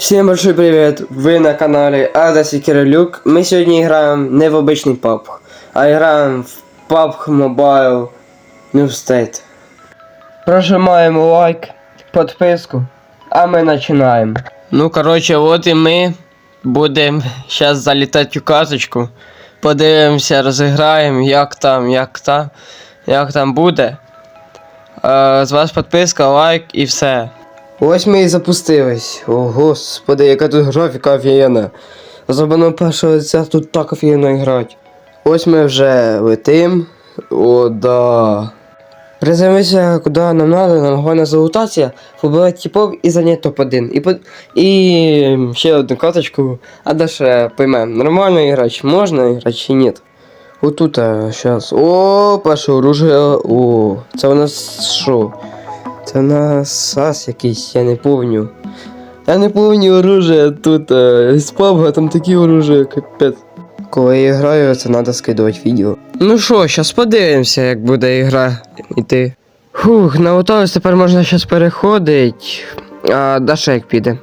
Всем большой привет! Вы на канале Адас и Кирилюк. Мы сегодня играем не в обычный PUBG, а играем в PUBG Mobile New State. Прожимаем лайк, подписку, а мы начинаем. Ну, короче, вот и ми будемо зараз залітати у казочку. Подивимося, розіграємо, як там, як там, як там буде. Е, з вас підписка, лайк і все. Ось ми і запустились. О, господи, яка тут графіка офігенна. Особливо першого лиця тут так офігенно грати. Ось ми вже летим. О, да. Приземлися, куди нам надо, нам головне залутатися, побивати типов і зайняти топ-1. І, по... і ще одну каточку, а далі поймемо, нормально грати, можна грати, чи ні. Отут, а, щас. О, перше оружие. О, це у нас що? Це на сас якийсь, я не помню. Я не помню оружие тут. а, З пабга, там такі оружия, капець. Коли я граю, це треба скидувати відео. Ну що, зараз подивимося, як буде ігра йти. Фух, на готовість тепер можна зараз переходити. А Даша як піде.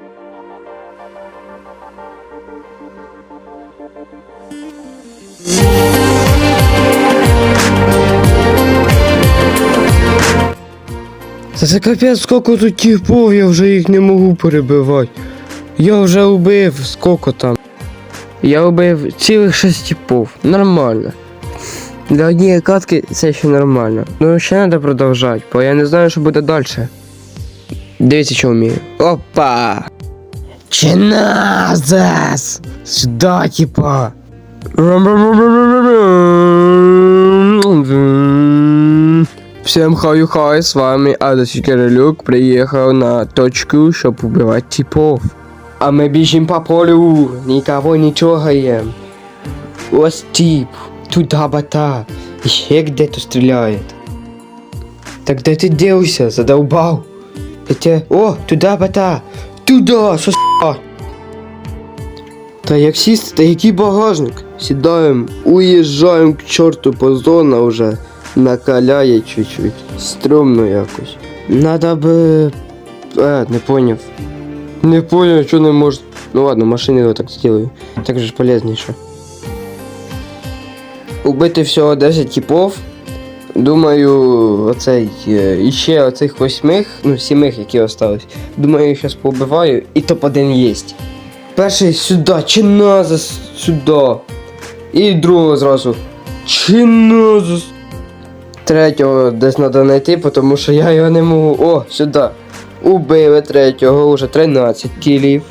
Це це капець, скільки тут типов, я вже їх не можу перебивати. Я вже убив, скільки там. Я убив цілих шість типов. Нормально. Для однієї катки це ще нормально. Ну ще треба продовжати, бо я не знаю, що буде далі. Дивіться, що вмію. Опа! Чиназас! Сюда, типа! Всем хаю-хай, с вами Адас Кирилюк приехал на точку, щоб убивать типов. А ми біжим по полю, никого не трогаем. Ось тип, тут габата, еще где-то стреляет. Так де ти дився, задолбал? Это... О, туда бата! Туда, со Та як сісти, та який багажник? Сідаємо, уїжджаємо к чорту, бо зона вже накаляє чуть-чуть. Стрьомно якось. Надо би. Е, не поняв. Не поняв, що не може. Ну ладно, машини я так зроблю. Так же ж полезніше. Убити всього 10 типов. Думаю, оцей е, іще оцих восьмих, ну сімих, які остались. Думаю, зараз побиваю, і топ-1 єсть. Перший сюди, чиназис сюди. І другого зразу. Чиназис. Третього десь треба знайти, тому що я його не можу. О, сюди. Убили третього, вже 13 кілів.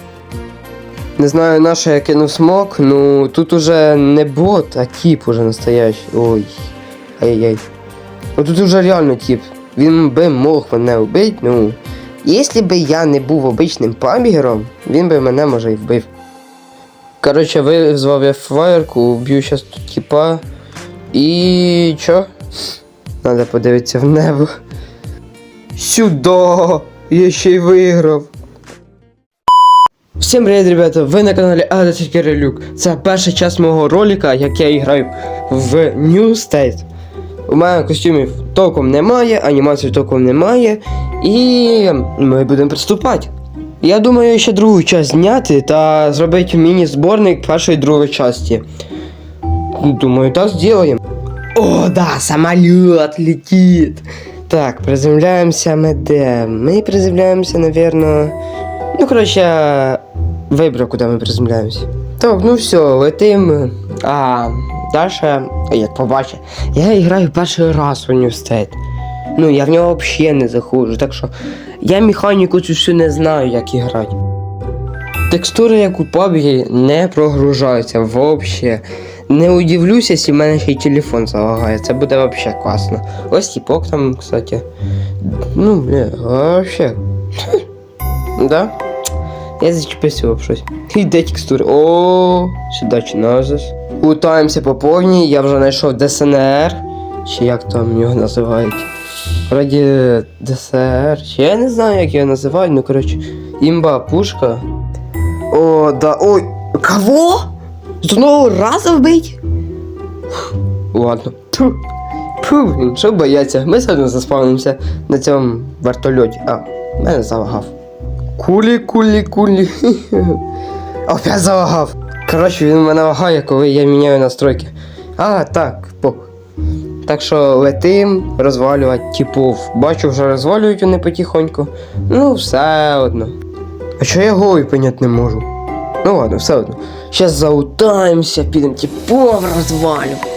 Не знаю, на що я кинув смок, ну тут уже не бот, а тіп уже настоящий. Ой. Ай-яй. Ну тут уже реально тіп. Він би мог мене вбити, ну. Якщо би я не був обичним памігером, він би мене може і вбив. Коротше, визвав я фаєрку, вб'ю зараз тут тіпа. І чо? Надо подивитися в небо. Сюда! Я ще й виграв. Всім привіт, ребята! Ви на каналі Адас Кирилюк. Це перший час мого ролика, як я граю в New State. У мене костюмів толком немає, анімації толком немає. І ми будемо приступати. Я думаю, ще другу часть зняти та зробити міні-зборник першої і другої часті. Думаю, так зробимо. О, да, самолет летит. Так, приземляемся мы де? Мы приземляемся, наверное... Ну, короче, я выбрал, куда мы приземляемся. Так, ну все, летим. А, Даша, як побачить, я граю перший раз в університет. Ну, я в нього взагалі не заходжу, так що я механіку цю всю не знаю, як і грати. Текстури, як у PUBG, не прогружаються взагалі. Не удивлюся, якщо в мене ще й телефон залагає. Це буде взагалі класно. Ось тіпок там, кстати. Ну, бля, вообще. да? Я зачепився об щось. Іде текстури. О, сюди чи назис. По повній, я вже знайшов ДСНР. Чи як там його називають? Вроді ДСР. Чи я не знаю, як його називають, ну коротше. Імба пушка. О, да. Ой. Кого? З одного разу вбить? Ладно. Пу. Пу, що бояться? Ми сьогодні заспавнимося на цьому вертольоті. А, мене залагав. Кулі, кулі, кулі. Опять залагав. Коротше, він мене лагає, коли я міняю настройки. А, так, похуй. Так що летим розвалювати типов. Бачу, вже розвалюють вони потихоньку. Ну, все одно. А що я голий понять не можу? Ну ладно, все одно. Щас заутаємося, підемо типов розвалювати.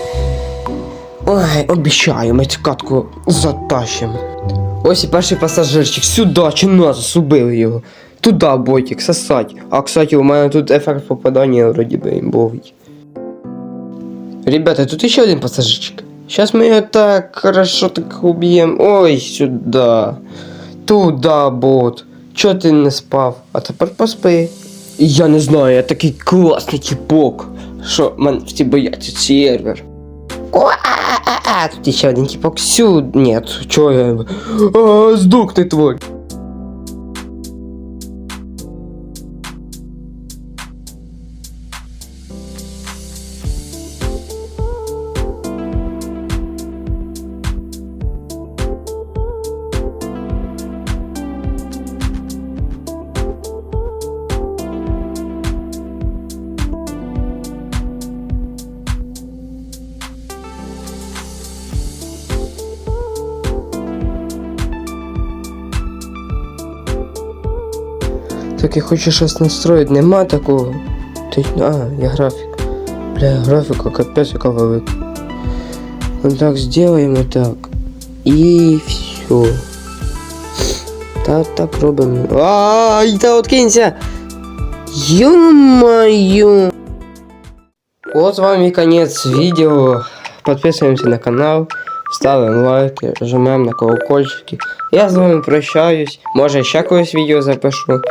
Ой, обіцяю, ми цю катку затащимо. Ось і перший пасажирчик. Сюди, чи нас убили його. Туда, ботик, сосать. А кстати, у мене тут ефект попадання вроді би імбовий. Ребята, тут еще один пассажирчик. Сейчас мы ее так хорошо так убьем. Ой, сюда. Туда, бот. Чо ти не спав? А тепер поспи. Я не знаю, я такий класний типок. Що мене всі бояться сервер. Тут ще один тіпок Сюди. Нет, чого я. А, здохни твой. Так я хочу щось настроїти, нема такого. Ти, а, я графік. Бля, графіка капець яка велика. Ну так, сделаємо так. І все. Та так робимо. Ай, та откинься! Ё-моё! Вот вам и конец видео. Подписываемся на канал, ставим лайки, жмем на колокольчики. Я з вами прощаюсь. Може ще якось відео запишу.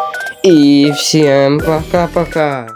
І всем пока-пока.